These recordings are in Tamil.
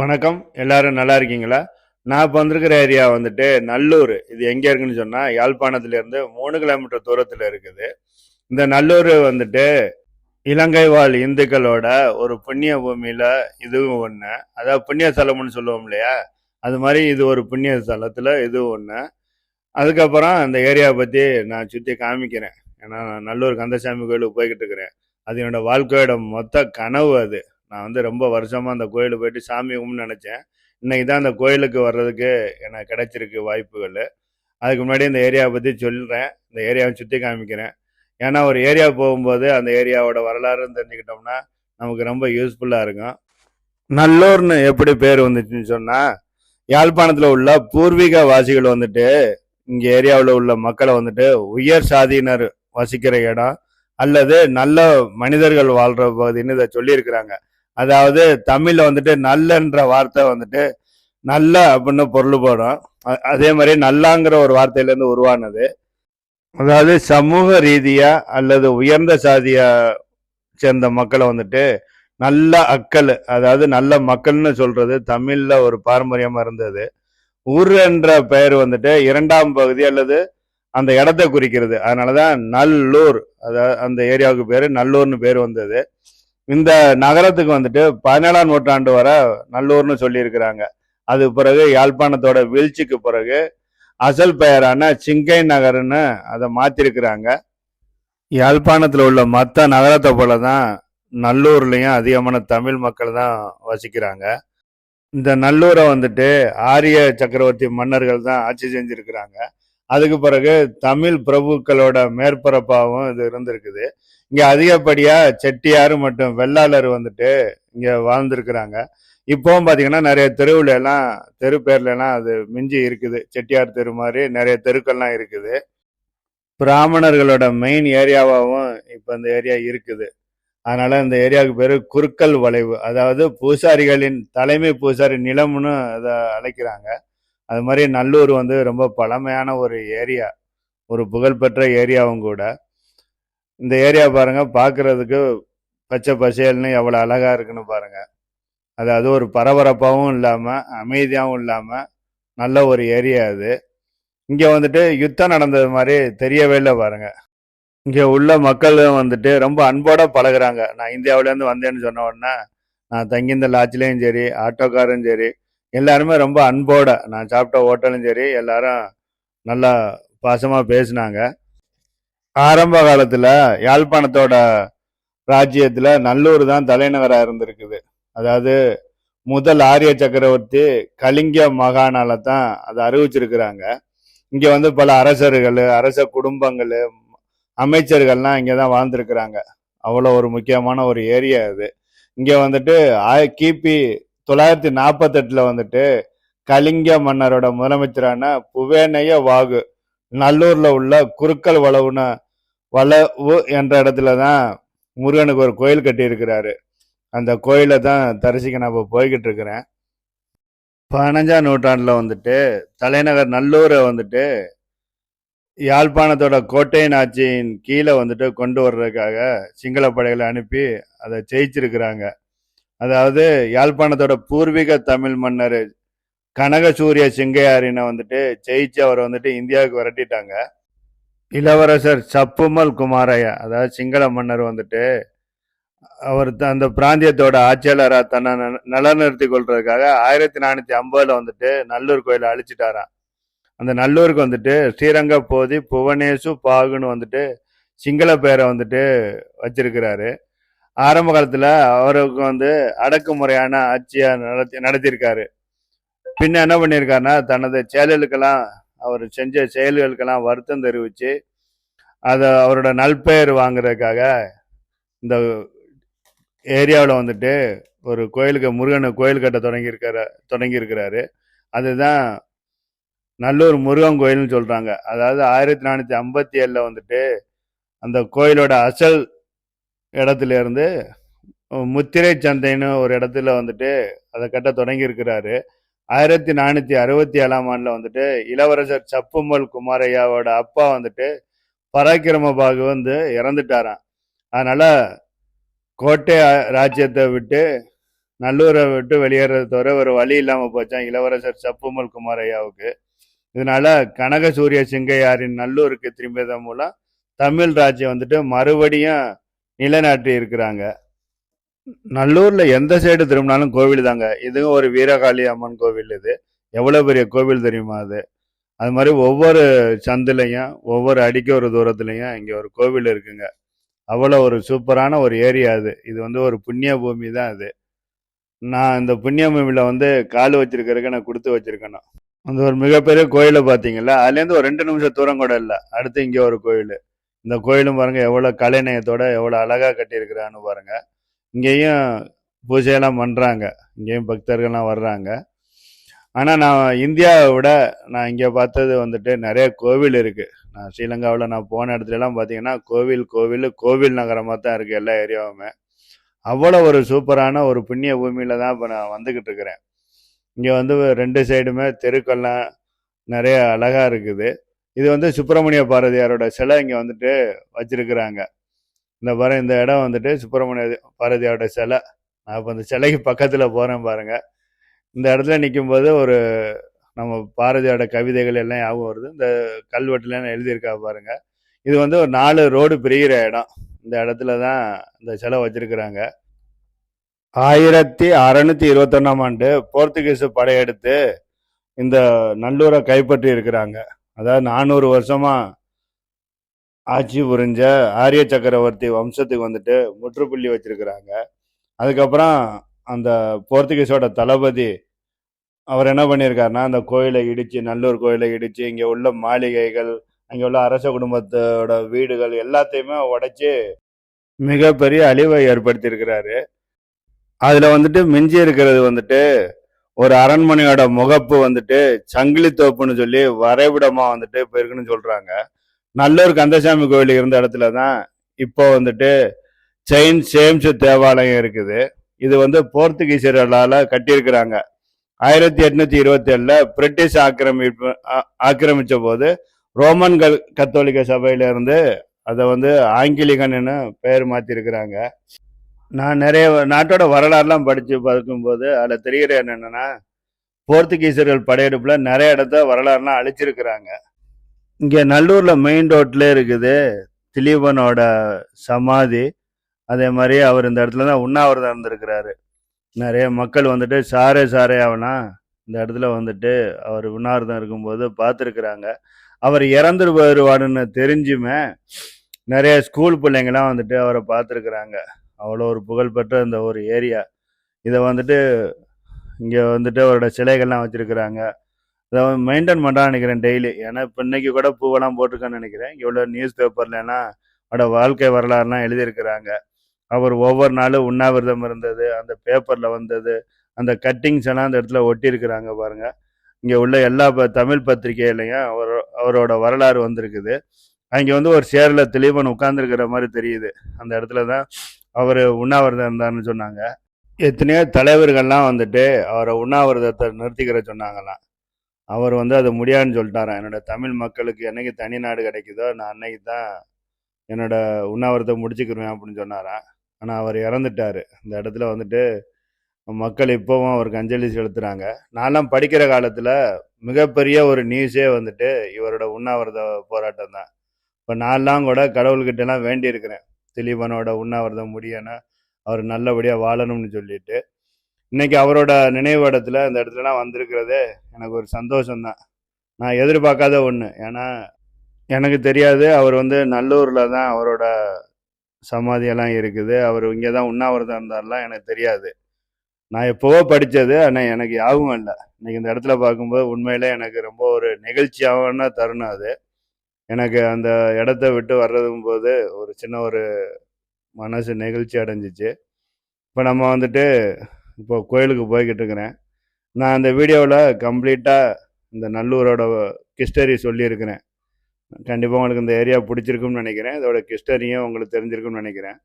வணக்கம். எல்லாரும் நல்லா இருக்கீங்களா? நான் இப்போ வந்திருக்கிற ஏரியா வந்துட்டு நல்லூர். இது எங்கே இருக்குன்னு சொன்னால் யாழ்ப்பாணத்துலேருந்து மூணு கிலோமீட்டர் தூரத்தில் இருக்குது. இந்த நல்லூர் வந்துட்டு இலங்கை வாழ் இந்துக்களோட ஒரு புண்ணிய பூமியில் இதுவும் ஒன்று அதாவது புண்ணிய ஸ்தலம்னு சொல்லுவோம் இல்லையா? அது மாதிரி இது ஒரு புண்ணிய ஸ்தலத்தில் இதுவும் ஒன்று அதுக்கப்புறம் அந்த ஏரியாவை பற்றி நான் சுற்றி காமிக்கிறேன். ஏன்னா நான் நல்லூர் கந்தசாமி கோயிலுக்கு போய்கிட்டு இருக்கிறேன். அது என்னோட வாழ்க்கையோட மொத்த கனவு அது. நான் வந்து ரொம்ப வருஷமாக அந்த கோயிலுக்கு போயிட்டு சாமி கும்பிட்டு நினச்சேன். இன்னைக்கு தான் அந்த கோயிலுக்கு வர்றதுக்கு எனக்கு கிடைச்சிருக்கு வாய்ப்புகள். அதுக்கு முன்னாடி இந்த ஏரியாவை பற்றி சொல்கிறேன் இந்த ஏரியாவை சுற்றி காமிக்கிறேன். ஏன்னா ஒரு ஏரியா போகும்போது அந்த ஏரியாவோட வரலாறுன்னு தெரிஞ்சுக்கிட்டோம்னா நமக்கு ரொம்ப யூஸ்ஃபுல்லாக இருக்கும். நல்லூர்னு எப்படி பேர் வந்துச்சுன்னு சொன்னால் யாழ்ப்பாணத்தில் உள்ள பூர்வீக வாசிகள் வந்துட்டு இங்கே ஏரியாவில் உள்ள மக்களை வந்துட்டு உயர் சாதியினர் வசிக்கிற இடம் அல்லது நல்ல மனிதர்கள் வாழ்கிற பகுதின்னு இதை சொல்லியிருக்கிறாங்க. அதாவது தமிழில் வந்துட்டு நல்லன்ற வார்த்தை வந்துட்டு நல்ல அப்படின்னு பொருள்படும் அதே மாதிரி நல்லாங்கிற ஒரு வார்த்தையிலேருந்து உருவானது. அதாவது சமூக ரீதியாக அல்லது உயர்ந்த சாதியை சேர்ந்த மக்களை வந்துட்டு நல்ல அக்கள் அதாவது நல்ல மக்கள்னு சொல்றது தமிழில் ஒரு பாரம்பரியமாக இருந்தது. ஊர் என்ற பெயர் வந்துட்டு இரண்டாம் பகுதி அல்லது அந்த இடத்தை குறிக்கிறது. அதனாலதான் நல்லூர் அதாவது அந்த ஏரியாவுக்கு பேர் நல்லூர்னு பேர் வந்தது. இந்த நகரத்துக்கு வந்துட்டு பதினேழாம் நூற்றாண்டு வரை நல்லூர்னு சொல்லியிருக்கிறாங்க. அது பிறகு யாழ்ப்பாணத்தோட வீழ்ச்சிக்கு பிறகு அசல் பெயரான சிங்கை நகர்னு அதை மாற்றிருக்கிறாங்க யாழ்ப்பாணத்தில் உள்ள மற்ற நகரத்தை போல தான் நல்லூர்லேயும் அதிகமான தமிழ் மக்கள் தான் வசிக்கிறாங்க. இந்த நல்லூரை வந்துட்டு ஆரிய சக்கரவர்த்தி மன்னர்கள் தான் ஆட்சி செஞ்சுருக்கிறாங்க. அதுக்கு பிறகு தமிழ் பிரபுக்களோட மேற்பரப்பாகவும் இது இருந்திருக்குது. இங்க அதிகப்படியா செட்டியார் மற்றும் வெள்ளாளர் வந்துட்டு இங்க வாழ்ந்திருக்கிறாங்க. இப்போவும் பார்த்தீங்கன்னா நிறைய தெருவுல எல்லாம் தெரு பேர்ல எல்லாம் அது மிஞ்சி இருக்குது. செட்டியார் தெரு மாதிரி நிறைய தெருக்கள்லாம் இருக்குது. பிராமணர்களோட மெயின் ஏரியாவாகவும் இப்போ இந்த ஏரியா இருக்குது. அதனால இந்த ஏரியாவுக்கு பேர் குறுக்கல் வளைவு. அதாவது பூசாரிகளின் தலைமை பூசாரி நிலம்னு அதை அழைக்கிறாங்க. அது மாதிரி நல்லூர் வந்து ரொம்ப பழமையான ஒரு ஏரியா ஒரு புகழ்பெற்ற ஏரியாவும் கூட. இந்த ஏரியா பாருங்க பார்க்குறதுக்கு பச்சை பசேல்னு எவ்வளோ அழகாக இருக்குன்னு பாருங்கள் அதாவது ஒரு பரபரப்பாகவும் இல்லாமல் அமைதியாகவும் இல்லாமல் நல்ல ஒரு ஏரியா அது. இங்கே வந்துட்டு யுத்தம் நடந்தது மாதிரி தெரியவே இல்லை பாருங்கள் இங்கே உள்ள மக்களும் வந்துட்டு ரொம்ப அன்போட பழகுறாங்க. நான் இந்தியாவிலேருந்து வந்தேன்னு சொன்ன உடனே நான் தங்கியிருந்த லாட்ஜ்லேயும் சரி ஆட்டோக்காரும் சரி எல்லாருமே ரொம்ப அன்போட நான் சாப்பிட்ட ஹோட்டலும் சரி எல்லாரும் நல்லா பாசமாக பேசினாங்க. ஆரம்ப காலத்துல யாழ்ப்பாணத்தோட ராஜ்யத்துல நல்லூர் தான் தலைநகரா இருந்திருக்குது. அதாவது முதல் ஆரிய சக்கரவர்த்தி கலிங்க மகானால தான் அதை அறிவிச்சிருக்கிறாங்க. இங்க வந்து பல அரசர்கள் அரச குடும்பங்கள் அமைச்சர்கள்லாம் இங்கே தான் வாழ்ந்துருக்கிறாங்க. அவ்வளோ ஒரு முக்கியமான ஒரு ஏரியா இது இங்கே வந்துட்டு ஆய- கிபி தொள்ளாயிரத்தி நாற்பத்தெட்டில் வந்துட்டு கலிங்க மன்னரோட முதலமைச்சரான புவேனைய வாகு நல்லூரில் உள்ள குறுக்கல் வளவுன வளவு என்ற இடத்துல தான் முருகனுக்கு ஒரு கோயில் கட்டியிருக்கிறாரு. அந்த கோயிலை தான் தரிசிக்க நான் இப்போ போய்கிட்டு இருக்கிறேன். பதினஞ்சாம் நூற்றாண்டில் வந்துட்டு தலைநகர் நல்லூரை வந்துட்டு யாழ்ப்பாணத்தோட கோட்டையின் ஆட்சியின் கீழே வந்துட்டு கொண்டு வர்றதுக்காக சிங்கள படைகளை அனுப்பி அதை ஜெயிச்சிருக்கிறாங்க. அதாவது யாழ்ப்பாணத்தோட பூர்வீக தமிழ் மன்னர் கனகசூரிய சிங்கையாரினை வந்துட்டு ஜெயிச்சு அவரை வந்துட்டு இந்தியாவுக்கு விரட்டிட்டாங்க. இளவரசர் சப்புமல் குமாரையா அதாவது சிங்கள மன்னர் வந்துட்டு அவர் த- அந்த பிராந்தியத்தோட ஆட்சியாளராக தன்னை நல- கொள்றதுக்காக ஆயிரத்தி நானூத்தி ஐம்பதுல வந்துட்டு நல்லூர் கோயிலை அழிச்சிட்டாராம் அந்த நல்லூருக்கு வந்துட்டு ஸ்ரீரங்க போதி புவனேசு பாகுன்னு வந்துட்டு சிங்கள பேரை வந்துட்டு வச்சிருக்கிறாரு. ஆரம்ப காலத்துல அவருக்கு வந்து அடக்குமுறையான ஆட்சியா நடத்தி நடத்தியிருக்காரு. பின்ன என்ன பண்ணியிருக்காருன்னா தனது செயல்களுக்கெல்லாம் அவர் செஞ்ச செயல்களுக்கெல்லாம் வருத்தம் தெரிவிச்சு அதை அவரோட நல்பெயர் வாங்குறதுக்காக இந்த ஏரியாவில் வந்துட்டு ஒரு கோயிலுக்கு முருகனை கோயில் கட்ட தொடங்கியிருக்காரு தொடங்கியிருக்கிறாரு. அதுதான் நல்லூர் முருகன் கோயில்னு சொல்கிறாங்க அதாவது ஆயிரத்தி நானூற்றி ஐம்பத்தி ஏழில் வந்துட்டு அந்த கோயிலோட அசல் இடத்துல இருந்து முத்திரை சந்தைன்னு ஒரு இடத்துல வந்துட்டு அதை கட்ட தொடங்கியிருக்கிறாரு. ஆயிரத்தி நானூற்றி அறுபத்தி ஏழாம் ஆண்டில் வந்துட்டு இளவரசர் சப்புமல் குமாரையாவோட அப்பா வந்துட்டு பராக்கிரம பாகு வந்து இறந்துட்டாராம். அதனால் கோட்டை ராஜ்யத்தை விட்டு நல்லூரை விட்டு வெளியேறத தவிர ஒரு வழி இல்லாமல் போச்சான் இளவரசர் சப்புமல் குமாரையாவுக்கு இதனால கனக சூரிய சிங்கையாரின் நல்லூருக்கு திரும்பியதன் மூலம் தமிழ் ராஜ்யம் வந்துட்டு மறுபடியும் நிலைநாட்டி இருக்கிறாங்க. நல்லூரில் எந்த சைடு திரும்பினாலும் கோவில் தாங்க. இதுவும் ஒரு வீரகாளி அம்மன் கோவில் இது. எவ்வளோ பெரிய கோவில் தெரியுமா அது? அது மாதிரி ஒவ்வொரு சந்துலையும் ஒவ்வொரு அடிக்க ஒரு தூரத்துலையும் இங்கே ஒரு கோவில் இருக்குங்க. அவ்வளோ ஒரு சூப்பரான ஒரு ஏரியா அது. இது வந்து ஒரு புண்ணிய பூமி தான் அது. நான் இந்த புண்ணிய பூமியில் வந்து கால் வச்சிருக்கிறதுக்கு நான் கொடுத்து வச்சிருக்கணும். அந்த ஒரு மிகப்பெரிய கோயிலை பார்த்தீங்களா அதுலேருந்து ஒரு ரெண்டு நிமிஷம் தூரம் கூட இல்லை. அடுத்து இங்கே ஒரு கோயில். இந்த கோயிலும் பாருங்கள் எவ்வளோ கலைநயத்தோட எவ்வளோ அழகாக கட்டியிருக்கிறான்னு பாருங்கள் இங்கேயும் பூஜையெல்லாம் பண்ணுறாங்க இங்கேயும் பக்தர்கள்லாம் வர்றாங்க. ஆனால் நான் இந்தியாவை விட நான் இங்கே பார்த்தது வந்துட்டு நிறைய கோவில் இருக்குது நான் ஸ்ரீலங்காவில் நான் போன இடத்துலலாம் பார்த்தீங்கன்னா கோவில் கோவில் கோவில் நகரமாக தான் இருக்குது எல்லா ஏரியாவுமே. அவ்வளோ ஒரு சூப்பரான ஒரு புண்ணிய பூமியில் தான் இப்போ நான் வந்துக்கிட்டு இருக்கிறேன். இங்கே வந்து ரெண்டு சைடுமே தெருக்கள்லாம் நிறைய அழகாக இருக்குது. இது வந்து சுப்பிரமணிய பாரதியாரோட சிலை இங்கே வந்துட்டு வச்சுருக்குறாங்க. இந்த பாரு இந்த இடம் வந்துட்டு சுப்பிரமணிய பாரதியாரோட சிலை. நான் இப்போ இந்த சிலைக்கு பக்கத்தில் போகிறேன் பாருங்கள் இந்த இடத்துல நிற்கும்போது ஒரு நம்ம பாரதியோட கவிதைகள் எல்லாம் ஞாபகம் வருது. இந்த கல்வெட்டுலாம் எழுதியிருக்கா பாருங்க. இது வந்து ஒரு நாலு ரோடு பிரிகிற இடம். இந்த இடத்துல தான் இந்த சிலை வச்சிருக்கிறாங்க. ஆயிரத்தி அறநூற்றி இருபத்தொன்னாம் ஆண்டு போர்த்துகீஸ் படையெடுத்து இந்த நல்லூரை கைப்பற்றி இருக்கிறாங்க. அதாவது நானூறு வருஷமா ஆட்சி புரிஞ்ச ஆரிய சக்கரவர்த்தி வம்சத்துக்கு வந்துட்டு முற்றுப்புள்ளி வச்சிருக்கிறாங்க. அதுக்கப்புறம் அந்த போர்த்துகீஸோட தளபதி அவர் என்ன பண்ணியிருக்காருன்னா அந்த கோயிலை இடித்து நல்லூர் கோயிலை இடித்து இங்கே உள்ள மாளிகைகள் அங்கே உள்ள அரச குடும்பத்தோட வீடுகள் எல்லாத்தையுமே உடைச்சி மிகப்பெரிய அழிவை ஏற்படுத்தியிருக்கிறாரு. அதில் வந்துட்டு மிஞ்சி இருக்கிறது வந்துட்டு ஒரு அரண்மனையோட முகப்பு வந்துட்டு சங்கிலி தோப்புன்னு சொல்லி வரைவிடமாக வந்துட்டு இப்போ இருக்குன்னு சொல்கிறாங்க நல்லூர் கந்தசாமி கோயில் இருந்த இடத்துல தான் இப்போ வந்துட்டு செயின் சேம்ஸ் தேவாலயம் இருக்குது. இது வந்து போர்த்துகீசியர்களால் கட்டியிருக்கிறாங்க. ஆயிரத்தி எட்நூத்தி இருபத்தி ஏழுல பிரிட்டிஷ் ஆக்கிரமிப்பு ஆக்கிரமிச்ச போது ரோமன் கத்தோலிக்க சபையில இருந்து அதை வந்து ஆங்கிலிகன்னு பெயர் மாற்றிருக்கிறாங்க நான் நிறைய நாட்டோட வரலாறுலாம் படித்து பார்க்கும்போது அதில் தெரிகிற என்னென்னா போர்த்துகீசியர்கள் படையெடுப்பில் நிறைய இடத்த வரலாறுலாம் அழிச்சிருக்கிறாங்க. இங்கே நல்லூரில் மெயின் ரோட்லேயே இருக்குது திலீபனோட சமாதி. அதே மாதிரி அவர் இந்த இடத்துல தான் உண்ணாவிரதம் இருந்திருக்கிறாரு. நிறைய மக்கள் வந்துட்டு சாரே சாரே அவனா? இந்த இடத்துல வந்துட்டு அவர் உண்ணாவிரதம் இருக்கும்போது பார்த்துருக்குறாங்க. அவர் இறந்துரு வருவாருன்னு தெரிஞ்சுமே நிறைய ஸ்கூல் பிள்ளைங்கள்லாம் வந்துட்டு அவரை பார்த்துருக்குறாங்க. அவ்வளோ ஒரு புகழ்பெற்ற இந்த ஒரு ஏரியா. இதை வந்துட்டு இங்கே வந்துட்டு அவரோட சிலைகள்லாம் வச்சுருக்குறாங்க. இதை மெயின்டைன் பண்ணுறான்னு நினைக்கிறேன் டெய்லி. ஏன்னா இப்போ இன்னைக்கு கூட பூவெல்லாம் போட்டிருக்கேன்னு நினைக்கிறேன். இங்கே உள்ள நியூஸ் பேப்பர்லாம் அவரோட வாழ்க்கை வரலாறுலாம் எழுதியிருக்கிறாங்க. அவர் ஒவ்வொரு நாளும் உண்ணாவிரதம் இருந்தது அந்த பேப்பரில் வந்தது அந்த கட்டிங்ஸ் எல்லாம் அந்த இடத்துல ஒட்டியிருக்கிறாங்க பாருங்கள் இங்கே உள்ள எல்லா ப- தமிழ் பத்திரிகையிலையும் அவர் அவரோட வரலாறு வந்திருக்குது. அங்கே வந்து ஒரு சேரில் திலீபன் உட்கார்ந்துருக்கிற மாதிரி தெரியுது. அந்த இடத்துல தான் அவர் உண்ணாவிரதம் இருந்தாருன்னு சொன்னாங்க. எத்தனையோ தலைவர்கள்லாம் வந்துட்டு அவரை உண்ணாவிரதத்தை நிறுத்திக்கிற சொன்னாங்களாம். அவர் வந்து அது முடியாதுன்னு சொல்லிட்டாராம். என்னோட தமிழ் மக்களுக்கு என்னைக்கு தனி நாடு கிடைக்குதோ நான் அன்னைக்கு தான் என்னோட உண்ணாவிரதத்தை முடிச்சுக்கிருவேன் அப்படின்னு சொன்னாராம். ஆனால் அவர் இறந்துட்டாரு. இந்த இடத்துல வந்துட்டு மக்கள் இப்போவும் அவருக்கு அஞ்சலி செலுத்துகிறாங்க நான்லாம் படிக்கிற காலத்தில் மிகப்பெரிய ஒரு நியூஸே வந்துட்டு இவரோட உண்ணாவிரத போராட்டம் தான். இப்போ நான்லாம் கூட கடவுள்கிட்டலாம் வேண்டியிருக்கிறேன். திலீபனோட உண்ணாவிரதம் முடியணும் அவர் நல்லபடியாக வாழணும்னு சொல்லிட்டு. இன்னைக்கு அவரோட நினைவிடத்துல அந்த இடத்துலலாம் வந்திருக்கிறதே எனக்கு ஒரு சந்தோஷம்தான் நான் எதிர்பார்க்காத ஒன்று ஏன்னா எனக்கு தெரியாது அவர் வந்து நல்லூரில் தான் அவரோட சமாதியெல்லாம் இருக்குது. அவர் இங்கே தான் உண்ணாவிரதம் இருந்தார்லாம் எனக்கு தெரியாது. நான் எப்போவோ படித்தது ஆனால் எனக்கு யாவும் இல்லை இன்னைக்கு இந்த இடத்துல பார்க்கும்போது உண்மையிலே எனக்கு ரொம்ப ஒரு நிகழ்ச்சியாகன தருணம் அது. எனக்கு அந்த இடத்த விட்டு வர்றதும் போது ஒரு சின்ன ஒரு மனசு நெகிழ்ச்சி அடைஞ்சிச்சு. இப்போ நம்ம வந்துட்டு இப்போ கோயிலுக்கு போய்கிட்டு இருக்கிறேன். நான் அந்த வீடியோவில் கம்ப்ளீட்டாக இந்த நல்லூரோட ஹிஸ்டரி சொல்லியிருக்கிறேன். கண்டிப்பாக உங்களுக்கு இந்த ஏரியா பிடிச்சிருக்கும்னு நினைக்கிறேன். இதோட கிஸ்டரியும் உங்களுக்கு தெரிஞ்சிருக்கும்னு நினைக்கிறேன்.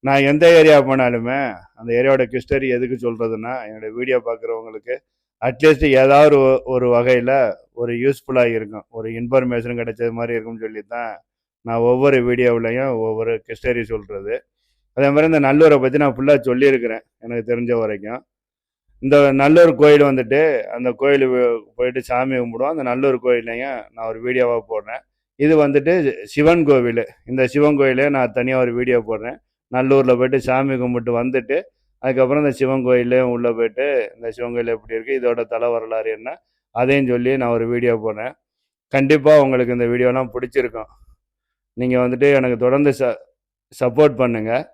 நான் எந்த ஏரியா போனாலுமே அந்த ஏரியாவோட கிஸ்டரி எதுக்கு சொல்கிறதுன்னா என்னோட வீடியோ பார்க்குறவங்களுக்கு அட்லீஸ்ட் ஏதாவது ஒரு- ஒரு வகையில் ஒரு யூஸ்ஃபுல்லாக இருக்கும். ஒரு இன்ஃபர்மேஷன் கிடைச்சது மாதிரி இருக்கும்னு சொல்லி தான் நான் ஒவ்வொரு வீடியோவிலையும் ஒவ்வொரு கிஸ்டரி சொல்கிறது அதே மாதிரி இந்த நல்லூரை பற்றி நான் ஃபுல்லாக சொல்லியிருக்கிறேன் எனக்கு தெரிஞ்ச வரைக்கும். இந்த நல்லூர் கோயில் வந்துட்டு அந்த கோயில் போயிட்டு சாமி கும்பிடுவோம். அந்த நல்லூர் கோயிலையும் நான் ஒரு வீடியோவாக போடுறேன். இது வந்துட்டு சிவன் கோவில். இந்த சிவன் கோயிலே நான் தனியாக ஒரு வீடியோ போடுறேன். நல்லூரில் போயிட்டு சாமி கும்பிட்டு வந்துட்டு அதுக்கப்புறம் இந்த சிவன் கோயிலையும் உள்ளே போயிட்டு இந்த சிவன் கோயில் எப்படி இருக்குது இதோட தலை வரலாறு என்ன அதையும் சொல்லி நான் ஒரு வீடியோ போடுறேன். கண்டிப்பாக உங்களுக்கு இந்த வீடியோலாம் பிடிச்சிருக்கும். நீங்கள் வந்துட்டு எனக்கு தொடர்ந்து ச சப்போர்ட் பண்ணுங்கள்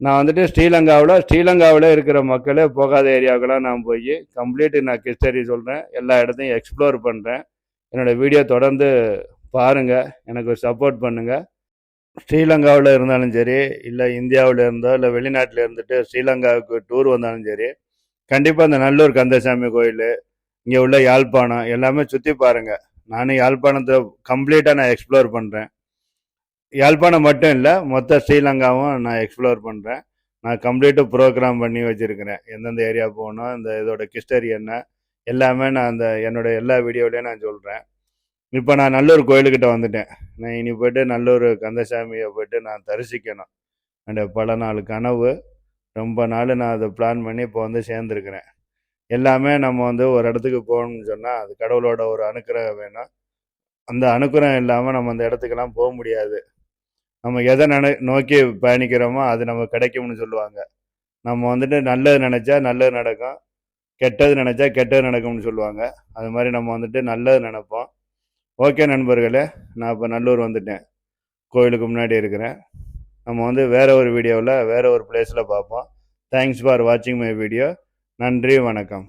நான் வந்துட்டு ஸ்ரீலங்காவில் ஸ்ரீலங்காவில் இருக்கிற மக்களே போகாத ஏரியாவுக்கெல்லாம் நான் போய் கம்ப்ளீட்டு நான் கிஸ்டரி சொல்கிறேன் எல்லா இடத்தையும் எக்ஸ்ப்ளோர் பண்ணுறேன் என்னோடய வீடியோ தொடர்ந்து பாருங்கள் எனக்கு ஒரு சப்போர்ட் பண்ணுங்கள் ஸ்ரீலங்காவில் இருந்தாலும் சரி இல்லை இந்தியாவில் இருந்தோ இல்லை வெளிநாட்டில் இருந்துட்டு ஸ்ரீலங்காவுக்கு டூர் வந்தாலும் சரி கண்டிப்பாக இந்த நல்லூர் கந்தசாமி கோயில் இங்கே உள்ள யாழ்ப்பாணம் எல்லாமே சுற்றி பாருங்கள் நானும் யாழ்ப்பாணத்தை கம்ப்ளீட்டாக நான் எக்ஸ்ப்ளோர் பண்ணுறேன் யாழ்ப்பாணம் மட்டும் இல்லை மொத்த ஸ்ரீலங்காவும் நான் எக்ஸ்ப்ளோர் பண்ணுறேன் நான் கம்ப்ளீட்டாக ப்ரோக்ராம் பண்ணி வச்சுருக்கிறேன். எந்தெந்த ஏரியா போகணும் இந்த இதோட கிஸ்டரி என்ன எல்லாமே நான் அந்த என்னோடய எல்லா வீடியோவிலையும் நான் சொல்கிறேன் இப்போ நான் நல்லூர் கோயிலுக்கிட்ட வந்துட்டேன். நான் இனி போயிட்டு நல்லூர் கந்தசாமியை போயிட்டு நான் தரிசிக்கணும். அந்த பல நாள் கனவு ரொம்ப நாள் நான் அதை பிளான் பண்ணி இப்போ வந்து சேர்ந்துருக்கிறேன். எல்லாமே நம்ம வந்து ஒரு இடத்துக்கு போகணும்னு சொன்னால் அது கடவுளோட ஒரு அனுக்கிரகம் வேணும். அந்த அனுக்கிரகம் இல்லாமல் நம்ம அந்த இடத்துக்கெல்லாம் போக முடியாது. நம்ம எதை நினை நோக்கி பயணிக்கிறோமோ அது நம்ம கிடைக்கும்னு சொல்லுவாங்க. நம்ம வந்துட்டு நல்லது நினச்சா நல்லது நடக்கும். கெட்டது நினச்சா கெட்டது நடக்கும்னு சொல்லுவாங்க. அது மாதிரி நம்ம வந்துட்டு நல்லது நினைப்போம். ஓகே நண்பர்களே நான் இப்போ நல்லூர் வந்துட்டேன். கோயிலுக்கு முன்னாடி இருக்கிறேன். நம்ம வந்து வேறு ஒரு வீடியோவில் வேறு ஒரு பிளேஸில் பார்ப்போம். தேங்க்ஸ் ஃபார் வாட்சிங் மை வீடியோ நன்றி வணக்கம்.